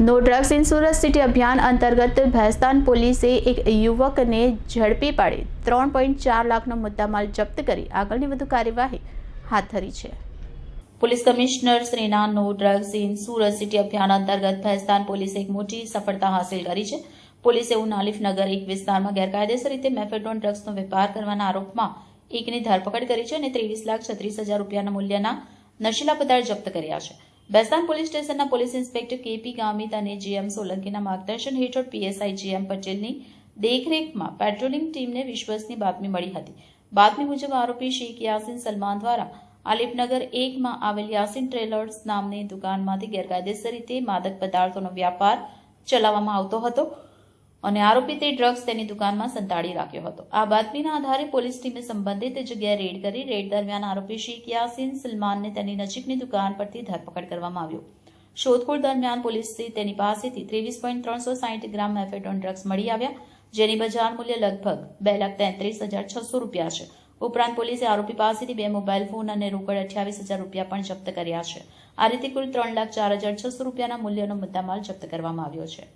No drugs in Surat city અભિયાન અંતર્ગત ભેસ્તાન પોલીસે એક યુવકને ઝડપી પાડી ત્રણ પોઈન્ટ ચાર લાખનો મુદ્દામાલ જપ્ત કરી આગળની વધુ કાર્યવાહી હાથ ધરી છે police commissioner શ્રીના no drugs in Surat city અભિયાન અંતર્ગત ભેસ્તાન પોલીસે એક મોટી સફળતા હાંસિલ કરી છે પોલીસે ઉનાલિફનગર એક વિસ્તારમાં ગેરકાયદેસર રીતે મેફેડોન ડ્રગ્સનો વેપાર કરવાના આરોપમાં એકની ધરપકડ કરી છે અને ત્રેવીસ લાખ છત્રીસ હજાર રૂપિયાના મૂલ્યના નશીલા પદાર્થ જપ્ત કર્યા છે બેસ્તાન પોલીસ સ્ટેશનના પોલીસ ઇન્સ્પેક્ટર કેપી ગામિત અને જીએમ સોલંકીના માર્ગદર્શન હેઠળ પીએસઆઈ જીએમ પટેલની દેખરેખમાં પેટ્રોલિંગ ટીમને વિશ્વાસની બાતમી મળી હતી. બાતમી મુજબ આરોપી શેખ યાસીન સલમાન દ્વારા આલિપનગર એકમાં આવેલ યાસીન ટ્રેલર્સ નામની દુકાનમાંથી ગેરકાયદેસર રીતે માદક પદાર્થોનો વ્યાપાર ચલાવવામાં આવતો હતો. અને આરોપી તે ડ્રગ્સ તેની દુકાનમાં સંતાડી રાખ્યો હતો. આ બાતમીના આધારે પોલીસ ટીમે સંબંધિત જગ્યાએ રેડ કરી રેડ દરમિયાન આરોપી શેખ યાસીન સલમાનને તેની નજીકની દુકાન પરથી ધરપકડ કરવામાં આવ્યો. શોધખોળ દરમિયાન પોલીસે તેની પાસેથી ત્રેવીસ પોઈન્ટ ત્રણસો સાહીઠ ગ્રામ એફેડોન ડ્રગ્સ મળી આવ્યા, જેની બજાર મૂલ્ય લગભગ બે લાખ તેત્રીસ હજાર છસો રૂપિયા છે. ઉપરાંત પોલીસે આરોપી પાસેથી બે મોબાઈલ ફોન અને રોકડ અઠ્યાવીસ હજાર રૂપિયા પણ જપ્ત કર્યા છે. આ રીતે કુલ ત્રણ લાખ ચાર હજાર છસો રૂપિયાના મૂલ્યનો મુદ્દામાલ જપ્ત કરવામાં આવ્યો છે.